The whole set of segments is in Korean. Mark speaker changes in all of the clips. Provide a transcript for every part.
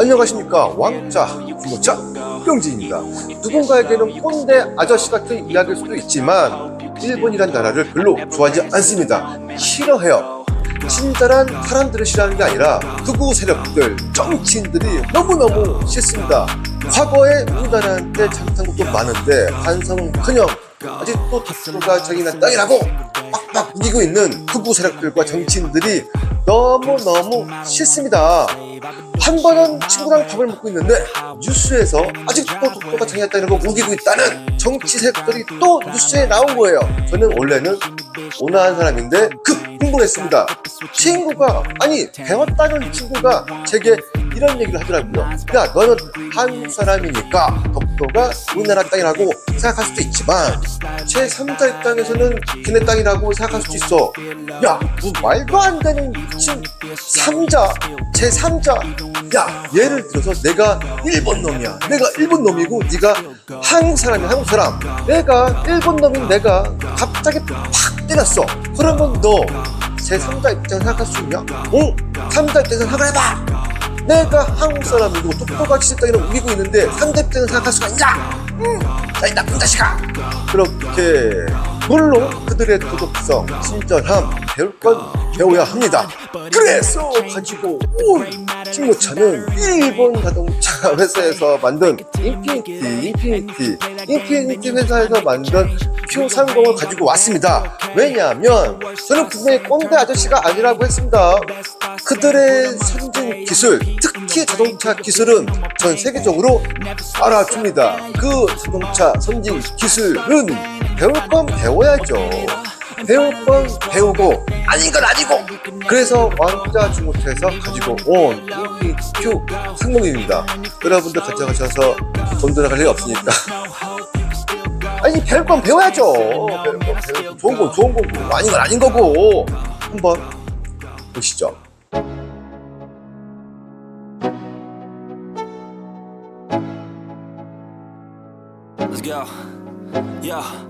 Speaker 1: 안녕하십니까. 왕자 중고차 병진입니다. 누군가에게는 꼰대 아저씨 같은 이야기일 수도 있지만 일본이란 나라를 별로 좋아하지 않습니다. 싫어해요. 친절한 사람들을 싫어하는 게 아니라 극우 세력들 정치인들이 너무너무 싫습니다. 과거에 우리나라한테 잘못한 것도 많은데 반성은커녕 아직도 덕수가 자기네 땅이라고 빡빡 이기고 있는 극우 세력들과 정치인들이 너무너무 싫습니다. 한 번은 친구랑 밥을 먹고 있는데 뉴스에서 아직도 독도가 자기네 땅이라고 우기고 있다는 정치 세력들이 또 뉴스에 나온 거예요. 저는 원래는 온화한 사람인데 급 흥분했습니다. 친구가 아니 배웠다는 친구가 제게 이런 얘기를 하더라고요. 야 너는 한국 사람이니까 독도가 우리나라 땅이라고 생각할 수도 있지만 제 3자 입장에서는 걔네 땅이라고 생각할 수도 있어. 야, 뭐 말도 안 되는 미친 3자, 제 3자. 야, 예를 들어서 내가 일본 놈이야. 내가 일본 놈이고 네가 한국 사람이야, 한국 사람. 내가 일본 놈인 내가 갑자기 팍 때렸어. 그러면 너 제 3자 입장 생각할 수 있냐? 응? 3자 입장에서 생각을 해봐. 내가 한국 사람이고 똑똑한 치실장이랑 우기고 있는데 3대 입장을 생각할 수가 있냐? 응, 나이 나쁜 자식아! 그렇게 물론 그들의 도덕성, 친절함 배울 건 배워야 합니다. 그래서 가지고 온 중고차는 일본 자동차 회사에서 만든 인피니티, 인피니티, 인피니티 회사에서 만든 Q30을 가지고 왔습니다. 왜냐하면 저는 분명히 꼰대 아저씨가 아니라고 했습니다. 그들의 선진 기술, 특히 자동차 기술은 전 세계적으로 알아줍니다. 그 자동차 선진 기술은 배울 건 배워야죠. 배울 건 배우고 아닌 건 아니고. 그래서 왕자 중고차에서 가지고 온 인피니티 Q 상공입니다. 여러분들 가져가셔서 돈 들어갈 일 없으니까. 아니 배울 건 배워야죠. 배울 건 배우고 좋은 건 좋은 거고 아닌 건 아닌 거고. 한번 보시죠.
Speaker 2: Go. Yeah.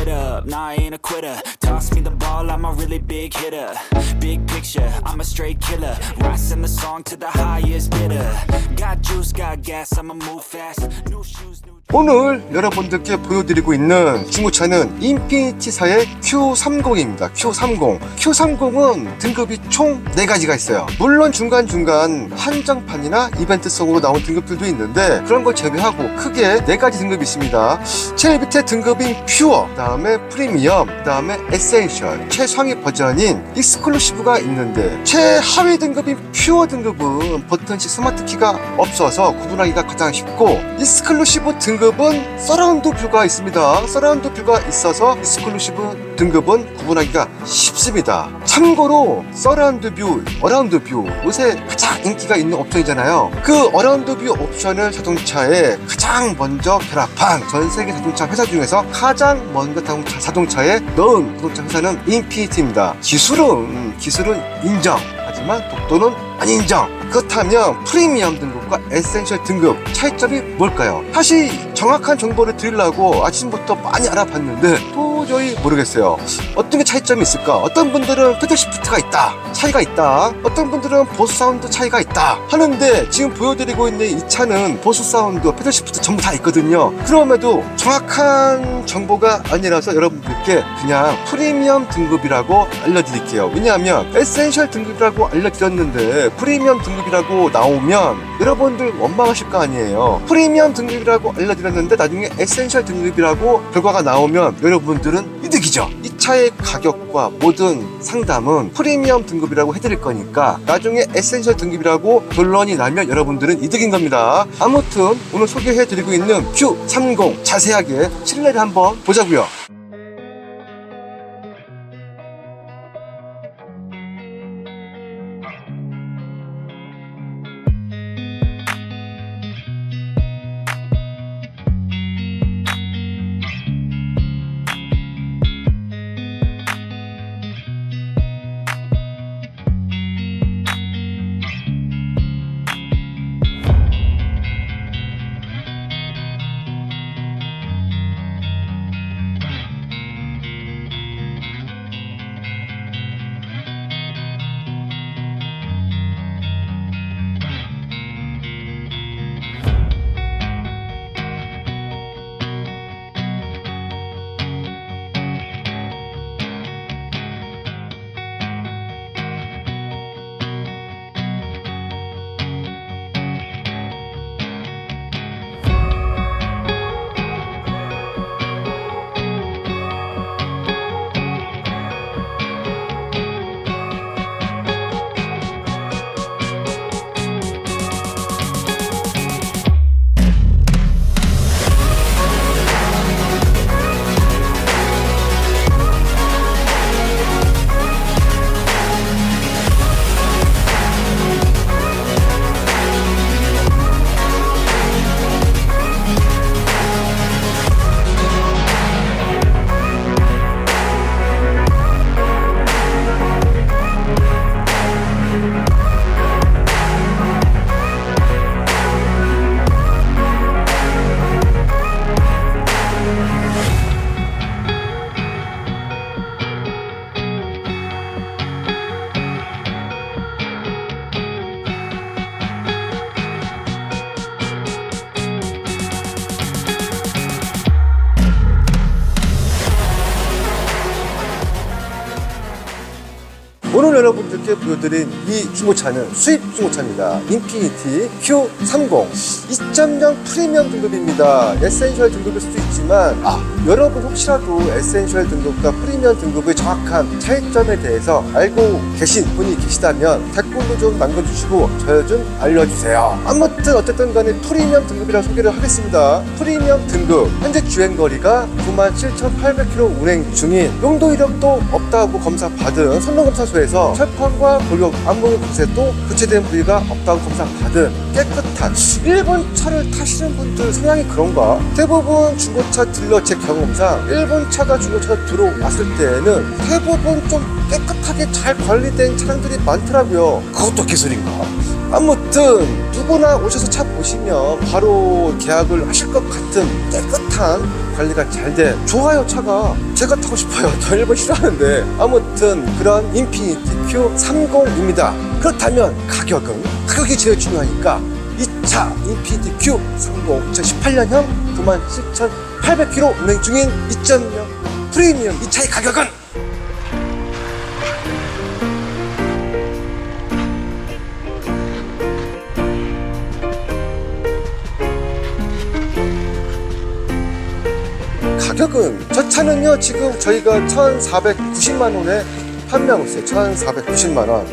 Speaker 2: Get up, nah, I ain't a quitter Toss me the ball, I'm a really big hitter Big picture, I'm a straight killer Rising the song to the highest bidder Got juice, got gas, I'ma move fast New shoes, new
Speaker 1: 오늘 여러분들께 보여드리고 있는 중고차는 인피니티사의 Q30입니다. Q30. Q30은 등급이 총 4가지가 있어요. 물론 중간중간 한정판이나 이벤트성으로 나온 등급들도 있는데 그런 걸 제외하고 크게 4가지 등급이 있습니다. 제일 밑에 등급인 퓨어, 그 다음에 프리미엄, 그 다음에 에센셜, 최상위 버전인 익스클루시브가 있는데 최하위 등급인 퓨어 등급은 버튼식 스마트 키가 없어서 구분하기가 가장 쉽고 익스클루시브 등급은 서라운드 뷰가 있습니다. 서라운드 뷰가 있어서 익스클루시브 등급은 구분하기가 쉽습니다. 참고로 서라운드 뷰, 어라운드 뷰 요새 가장 인기가 있는 옵션이잖아요. 그 어라운드 뷰 옵션을 자동차에 가장 먼저 결합한 전 세계 자동차 회사 중에서 가장 먼저 자동차, 자동차에 넣은 자동차 회사는 인피니티입니다. 기술은 기술은 인정. 하지만 독도는 안 인정. 그렇다면 프리미엄 등급과 에센셜 등급 차이점이 뭘까요? 사실 정확한 정보를 드리려고 아침부터 많이 알아봤는데 도저히 모르겠어요. 어떤 게 차이점이 있을까? 어떤 분들은 페달 시프트가 있다. 차이가 있다. 어떤 분들은 보스 사운드 차이가 있다. 하는데 지금 보여드리고 있는 이 차는 보스 사운드, 페달 시프트 전부 다 있거든요. 그럼에도 정확한 정보가 아니라서 여러분들께 그냥 프리미엄 등급이라고 알려드릴게요. 왜냐하면 에센셜 등급이라고 알려드렸는데 프리미엄 등급이라고 나오면 여러분들 원망하실 거 아니에요. 프리미엄 등급이라고 알려드렸는데 나중에 에센셜 등급이라고 결과가 나오면 여러분들은 이득이죠. 이 차의 가격과 모든 상담은 프리미엄 등급이라고 해드릴 거니까 나중에 에센셜 등급이라고 결론이 나면 여러분들은 이득인 겁니다. 아무튼 오늘 소개해드리고 있는 Q30 자세하게 실내를 한번 보자고요. con uno no 어제 보여드린 이 중고차는 수입 중고차입니다. 인피니티 Q30 2.0 프리미엄 등급입니다. 에센셜 등급일 수도 있지만 아 여러분 혹시라도 에센셜 등급과 프리미엄 등급의 정확한 차이점에 대해서 알고 계신 분이 계시다면 댓글도 좀 남겨주시고 저희 좀 알려주세요. 아무튼 어쨌든 간에 프리미엄 등급이라 소개를 하겠습니다. 프리미엄 등급 현재 주행거리가 97,800km 운행 중인 용도 이력도 없다고 검사 받은 선로검사소에서 철판 과 골격 안무 곳에도 교체된 부위가 없다고 검사 받은 깨끗한 일본 차를 타시는 분들 성향이 그런가? 대부분 중고차 딜러 제 경험상 일본 차가 중고차로 들어왔을 때는 대부분 좀 깨끗하게 잘 관리된 차량들이 많더라고요. 그것도 기술인가? 아무튼 누구나 오셔서 차 보시면 바로 계약을 하실 것 같은 깨끗 한 관리가 잘 돼. 좋아요 차가. 제가 타고 싶어요. 저 일본 싫어하는데. 아무튼 그런 인피니티 Q30입니다. 그렇다면 가격은? 가격이 제일 중요하니까 이 차 인피니티 Q30 2018년형 97,800km 운행 중인 2.0 프리미엄 이 차의 가격은 가격은 저 차는요 지금 저희가 1,490만 원에 판매하고 있어요. 1,490만 원.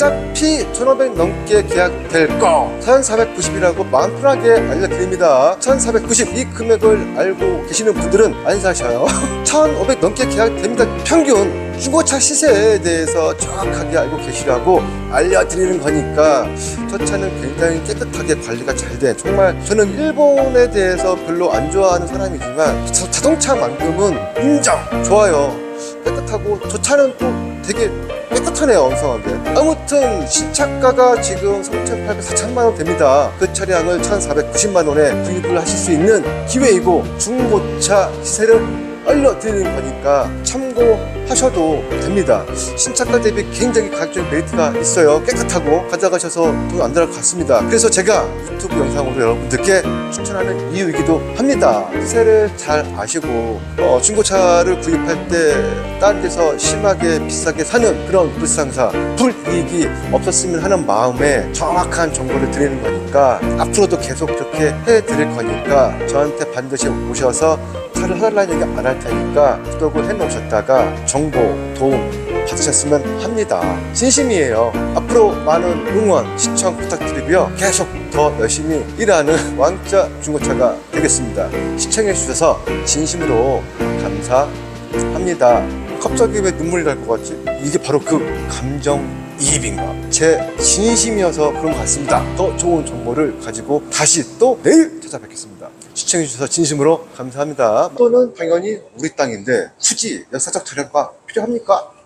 Speaker 1: 어차피 1,500 넘게 계약될 거. 1,490이라고 마음 편하게 알려드립니다. 1,490 이 금액을 알고 계시는 분들은 안 사셔요. 1,500 넘게 계약됩니다. 평균 중고차 시세에 대해서 정확하게 알고 계시라고 알려드리는 거니까 저 차는 굉장히 깨끗하게 관리가 잘 돼. 정말 저는 일본에 대해서 별로 안 좋아하는 사람이지만 자, 자동차만큼은 인정. 좋아요. 깨끗하고 저 차는 또 되게 깨끗하네요 엉성하게. 아무튼 신차가가 지금 3,800, 4천만 원 됩니다. 그 차량을 1,490만 원에 구입을 하실 수 있는 기회이고 중고차 시세를 알려드리는 거니까 참고 하셔도 됩니다. 신차가 대비 굉장히 가격적인 메리트가 있어요. 깨끗하고 가져가셔서 돈 안 들어갔습니다. 그래서 제가 유튜브 영상으로 여러분들께 추천하는 이유이기도 합니다. 시세를 잘 아시고 어, 중고차를 구입할 때딴 데서 심하게 비싸게 사는 그런 불상사 불이익이 없었으면 하는 마음에 정확한 정보를 드리는 거니까 앞으로도 계속 그렇게 해드릴 거니까 저한테 반드시 오셔서 차를 사달라는 얘기 안 할 테니까 구독을 해놓으셨다가 정보 도움 받으셨으면 합니다. 진심이에요. 앞으로 많은 응원 시청 부탁드리고요. 계속 더 열심히 일하는 왕자 중고차가 되겠습니다. 시청해 주셔서 진심으로 감사합니다. 갑자기 왜 눈물이 날 것 같지? 이게 바로 그 감정 이입인가 제 진심이어서 그런 것 같습니다. 더 좋은 정보를 가지고 다시 또 내일 찾아뵙겠습니다 시청해 주셔서 진심으로 감사합니다 또는 당연히 우리 땅인데 굳이 역사적 자료가 필요합니까?